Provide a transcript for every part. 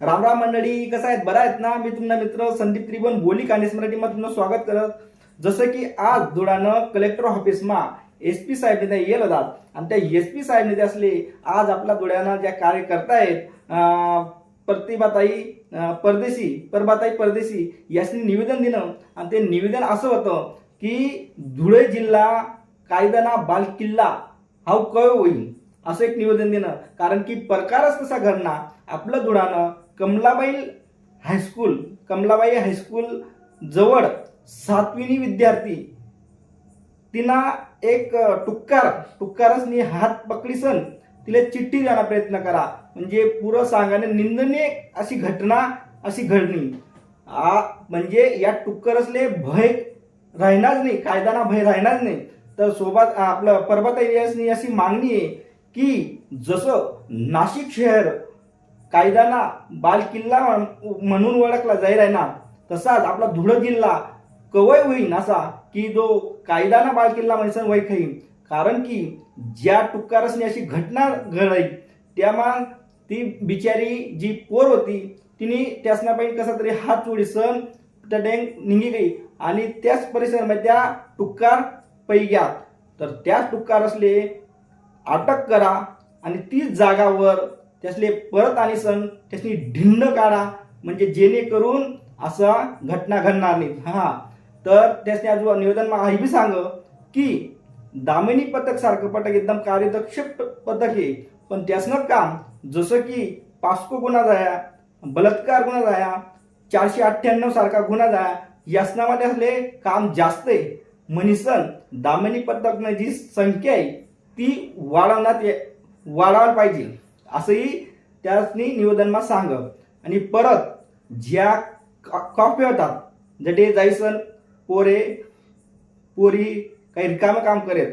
राम राम मंडळी कसं आहेत? बरं आहेत ना? मी तुम्हाला मित्र संदीप त्रिभुवन बोली कानेस मराठीमध्ये तुमचं स्वागत करत. जसं की आज धुळानं कलेक्टर ऑफिसमा एस पी साहेब ने येल होतात. आणि त्या एस पी साहेब नेते असले आज आपल्या धुळ्यानं ज्या कार्य करतायत प्रतिभाताई परदेशी परबाताई परदेशी यासनी निवेदन दिलं. आणि ते निवेदन असं होतं की धुळे जिल्हा कायदाना बाल किल्ला हा कळ होईल असं एक निवेदन देणं कारण की प्रकारच तसा घडना आपलं धुळानं Kamalabai high school Kamalabai high school जवळ सातवीनी विद्यार्थी. तिना एक टुक्कार टुक्कारसनी हात पकडीसन तिला चिठ्ठी देण्याचा प्रयत्न करा. म्हणजे पुरं सांगाने निंदनीय अशी घटना अशी घडणी. आ म्हणजे या टुक्करसले भय राहणार नाही कायदाना भय राहणार नाही. तर सोबत आपलं पर्वत अशी मागणी आहे की जसं नाशिक शहर कायदाना बाल किल्ला म्हणून ओळखला जाईल आहे ना तसाच आपला धुळे जिल्हा कवय होईन असा की जो कायदाना बाल किल्ला म्हणसन वय खाईन कारण की ज्या टुक्कारसनी अशी घटना घडाई त्यामा ती बिचारी जी पोर होती तिने त्यासना पाहिजे कसा तरी हात चोडी सण त्या डेंग निघी गई आणि त्याच परिसरामध्ये त्या टुक्कार पै घ्या तर त्याच टुक्कार असले अटक करा आणि तीच जागावर त्यासले परत आणि सण त्यासनी ढिंड काढा. म्हणजे जेणेकरून असा घटना घडणार नाही हा. तर त्यासनी आज निवेदन हे बी सांग की दामिनी पथक सारखं पथक एकदम कार्यदक्ष पथक आहे. पण त्यासनं काम जसं की पास्को गुन्हा जाया बलात्कार गुन्हा जाया चारशे अठ्ठ्याण्णव सारखा गुन्हा जाया यासनामध्ये असले काम जास्त आहे. म्हणीसन दामिनी पथकनं जी संख्या आहे ती वाढवण्यात वाढवायला पाहिजे. असंही त्यासनी निवेदनमा सांग. आणि परत ज्या का- कॉफी होतात. जटे जायसन पोरे पोरी काही रिकामं काम करेत.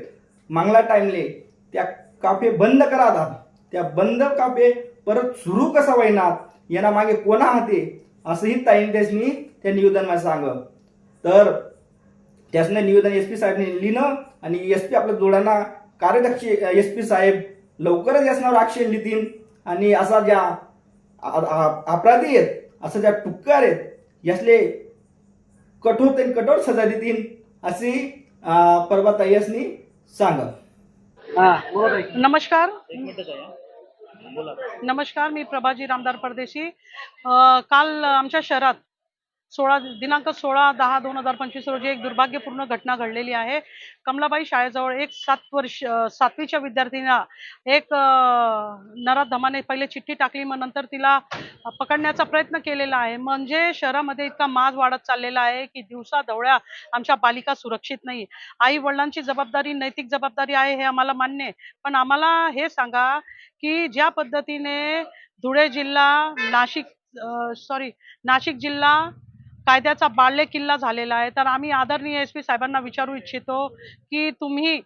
मांगला टाईमले त्या काफे बंद करातात त्या बंद काफे परत सुरू कसा होईनात यांना मागे कोणा हाते असंही ताईन त्यासनी त्या निवेदनमा सांग. तर त्यासनं निवेदन एस पी साहेबने लिहिलं आणि एस पी आपल्या जोडांना कार्यदक्ष एस पी साहेब लवकरच यासनावर आक्षेप लिहितील आणि असा ज्या अपराधी आहेत असं ज्या टुक्कार आहेत यासले कठोर ते कठोर सजा देतील अशी पर्वताई यासनी सांग नमस्कार. नमस्कार मी प्रभाजी रामदार परदेशी. काल आमच्या शहरात सोळा दिनांक सोळा दहा दोन हजार पंचवीस रोजी एक दुर्भाग्यपूर्ण घटना घडलेली आहे. कमलाबाई शाळेजवळ एक सात वर्ष सातवीच्या विद्यार्थिनीला एक नराधमाने पहिले चिठ्ठी टाकली. मग नंतर तिला पकडण्याचा प्रयत्न केलेला आहे. म्हणजे शहरामध्ये इतका माज वाढत चाललेला आहे की दिवसा दवळ्या आमच्या बालिका सुरक्षित नाही. आई वडिलांची जबाबदारी नैतिक जबाबदारी आहे हे आम्हाला मान्य आहे. पण आम्हाला हे सांगा की ज्या पद्धतीने धुळे जिल्हा नाशिक सॉरी नाशिक जिल्हा कायद्याचा बाल्य किल्ला झालेला आहे. तर आम्ही आदरणीय एस पी साहेबांना विचारू इच्छितो की तुम्ही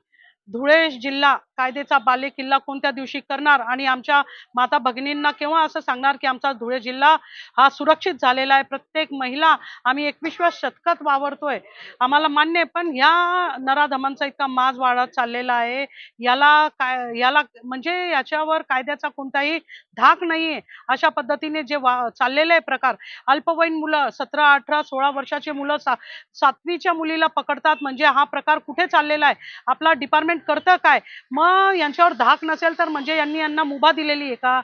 धुळे जिल्हा कायद्याचा बालेकिल्ला कोणत्या दिवशी करणार? आणि आमच्या माता भगिनींना केव्हा असं सांगणार की आमचा धुळे जिल्हा हा सुरक्षित झालेला आहे? प्रत्येक महिला आम्ही एकविसव्या शतकात वावरतोय. आम्हाला मान्य आहे पण ह्या नराधमांचा इतका माज वाढत चाललेला आहे. याला काय याला म्हणजे याच्यावर कायद्याचा कोणताही धाक नाहीये. अशा पद्धतीने जे वा चाललेले आहे प्रकार अल्पवयीन मुलं सतरा अठरा सोळा वर्षाचे मुलं सा सातवीच्या मुलीला पकडतात. म्हणजे हा प्रकार कुठे चाललेला आहे? आपला डिपार्टमेंट करतं काय? मग यांच्यावर धाक नसेल तर म्हणजे यांनी यांना मुभा दिलेली आहे का?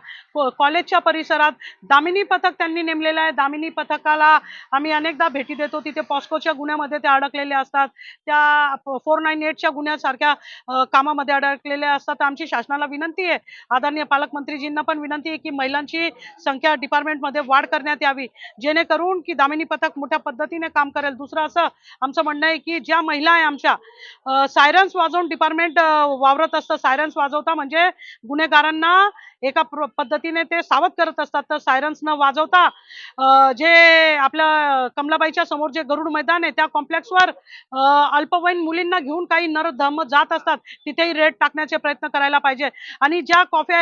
कॉलेजच्या परिसरात दामिनी पथक त्यांनी नेमलेलं आहे. दामिनी पथकाला आम्ही अनेकदा भेटी देतो. तिथे पॉस्कोच्या गुन्ह्यामध्ये ते अडकलेले असतात. त्या फोर नाईन एटच्या गुन्ह्यासारख्या कामामध्ये अडकलेले असतात. आमची शासनाला विनंती आहे. आदरणीय पालकमंत्रीजींना पण विनंती आहे की महिलांची संख्या डिपार्टमेंटमध्ये वाढ करण्यात यावी. जेणेकरून की दामिनी पथक मोठ्या पद्धतीने काम करेल. दुसरं असं आमचं म्हणणं आहे की ज्या महिला आहे आमच्या सायरन्स वाजवून डिपार्टमेंट वावरत असतं. सायरन्स वाजवता. म्हणजे गुन्हेगारांना एका प्र- पद्धतीने ते सावध करत असतात. तर सायरन्स न वाजवता जे आपल्या कमलाबाईच्या समोर जे गरुड मैदान आहे त्या कॉम्प्लेक्सवर अल्पवयीन मुलींना घेऊन काही नरधम जात असतात. तिथेही रेड टाकण्याचे प्रयत्न करायला पाहिजे. आणि ज्या कॉफी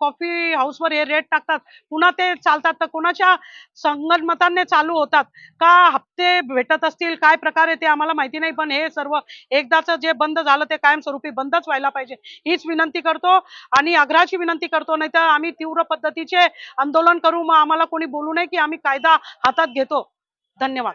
कॉफी हाऊसवर हे रेड टाकतात पुन्हा ते चालतात. तर कोणाच्या संगणमताने चालू होतात? का हप्ते भेटत असतील? काय प्रकारे ते आम्हाला माहिती नाही. पण हे सर्व एकदाच जे बंद झालं ते कायमस्वरूपी बंदच व्हायला पाहिजे. हीच विनंती करतो आणि आग्रहाची विनंती करतो नाही तर आम्ही तीव्र पद्धतीचे आंदोलन करू. मग आम्हाला कोणी बोलू नये की आम्ही कायदा हातात घेतो. धन्यवाद.